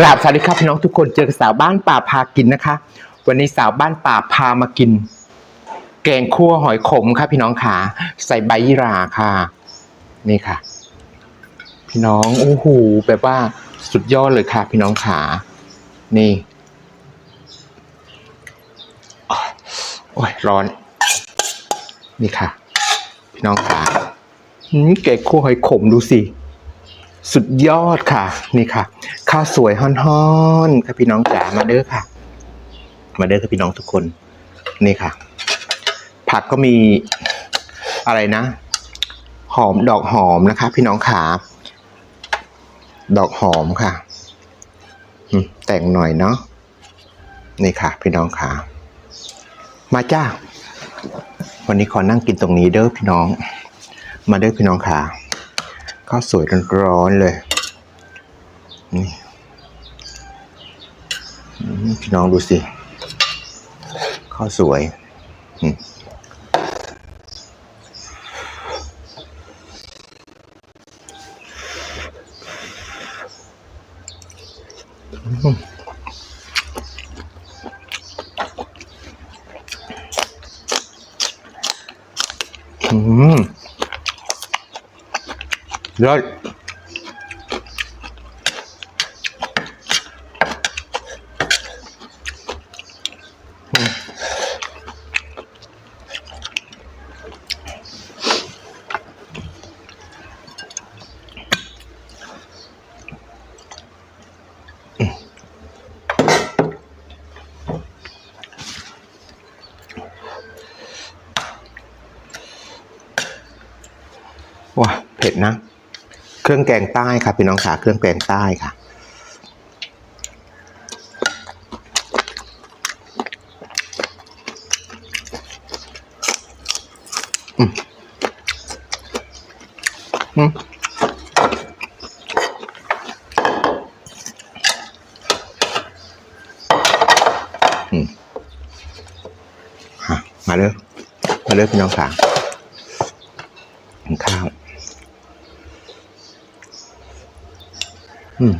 กราบสวัสดีครับพี่น้องทุกคนเจอกับสาวบ้านป่าพากินนะคะ วันนี้สาวบ้านป่าพามากิน แกงคั่วหอยขมค่ะพี่น้องขาใส่ใบยี่ราค่ะ นี่ค่ะ พี่น้องโอ้โหแบบว่าสุดยอดเลยค่ะ พี่น้องขานี่โอ้ยร้อน นี่ค่ะ พี่น้องขาหืมแกงคั่วหอยขมดูสิ สุดยอดค่ะ นี่ค่ะ ข้าวสวยฮ้อนๆค่ะพี่น้องจ๋ามาเด้อค่ะ มาเด้อค่ะพี่น้องทุกคน นี่ค่ะ ผักก็มีอะไรนะ หอมดอกหอมนะคะ พี่น้องขาดอกหอมค่ะแต่งหน่อยเนาะนี่ค่ะ พี่น้องขามาจ้า วันนี้ขอนั่งกินตรงนี้เด้อพี่น้อง มาเด้อพี่น้องขาข้าวสวยร้อนๆเลย นี่ พี่น้องดูสิ ข้าวสวยอืมอืมอืมยอด นะ เครื่องแกงใต้ค่ะพี่น้องขาเครื่องแกงใต้ค่ะ อืมอืมมฮะมาเลยมาเลยพี่น้องขากินข้าว อืม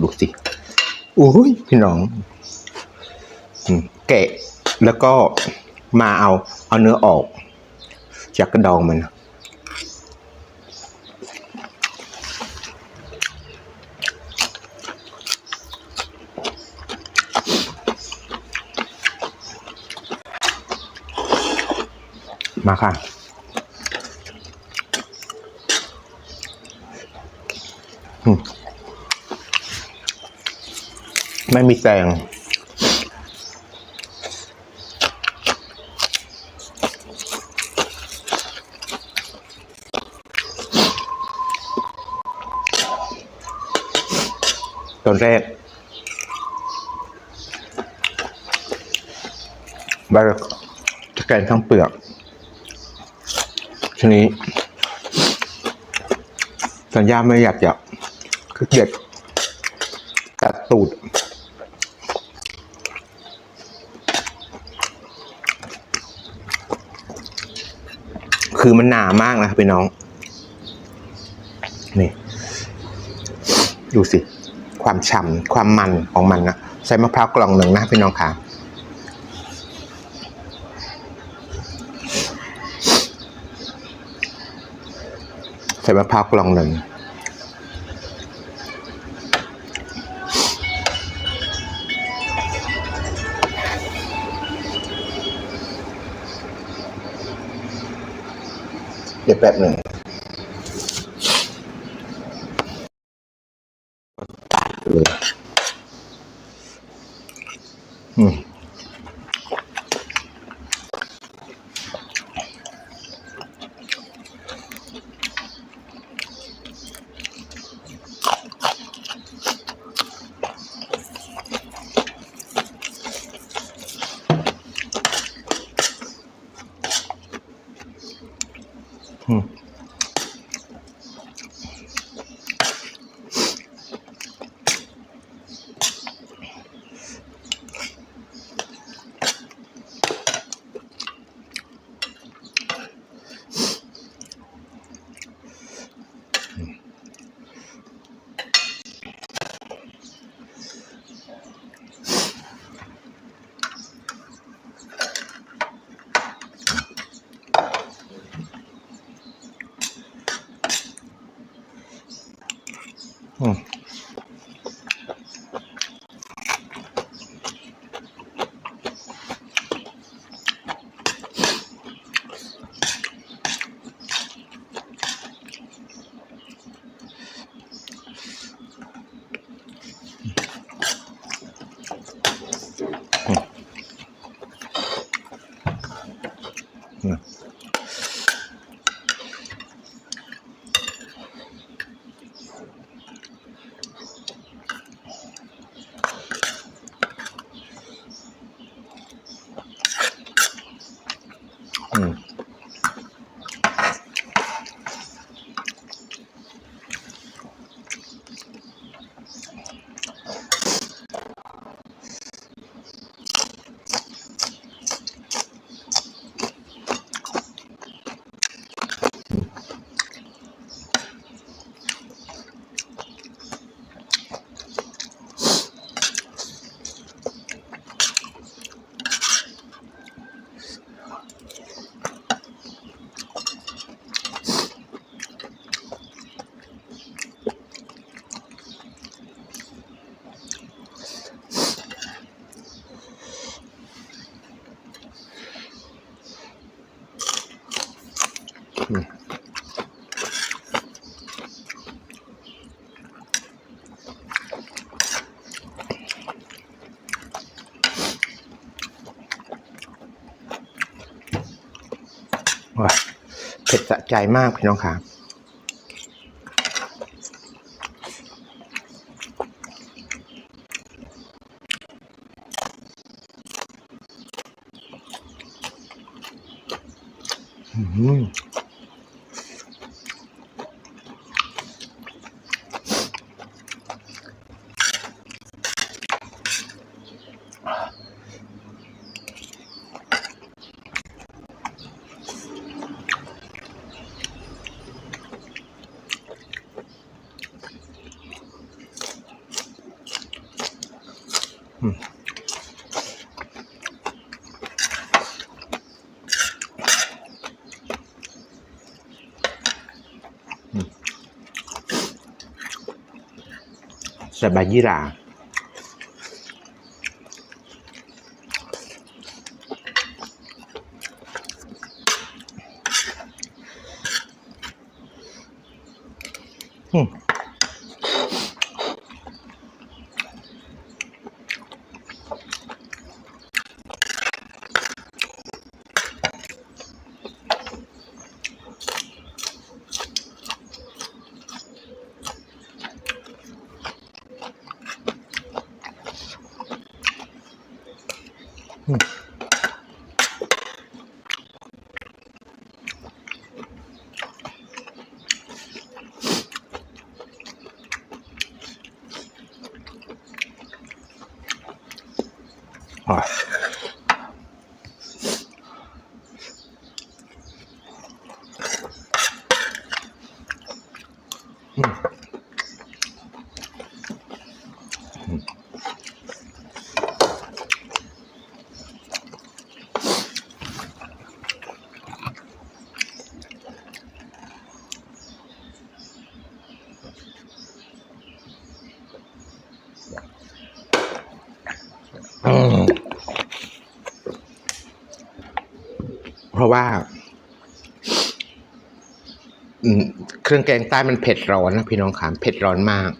ดูสิโอ้ยพี่น้องอืมแกะแล้วก็มาเอา เอาเนื้อออก จากกระดองมัน มาค่ะ ไม่มีแตงตอนแรกบาร์จะแกนทั้งเปลือก ทีนี้ สัญญาไม่อยากจะคือเด็ดตัดตูดคือมันหนามากนะครับพี่น้อง นี่ ดูสิ ความฉ่ำความมันของมันนะใส่มะพร้าวกล่องหนึ่งนะพี่น้องค่ะ ใส่มะพร้าวกล่องหนึ่งเดี๋ยวแป๊บหนึ่ง อื ม เผ็ดสะใจมากพี่น้องครับม สบายยี่หราอืม อ่ เพราะว่า เครื่องแกงใต้มันเผ็ดร้อนนะพี่น้องขามเผ็ดร้อนมาก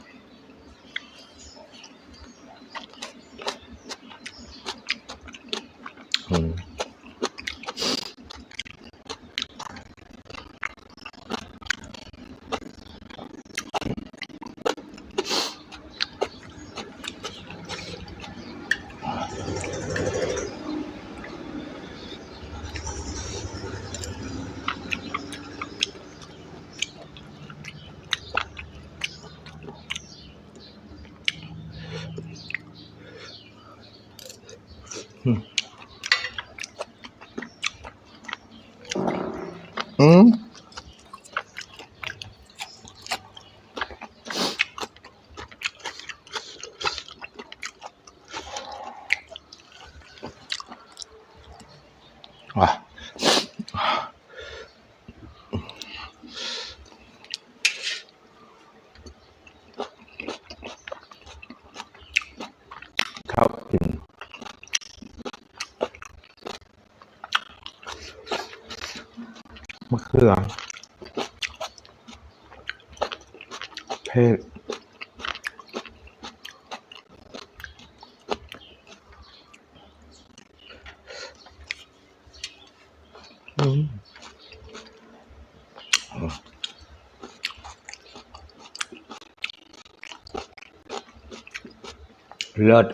มะเขือเผ็ดอืมเลิศ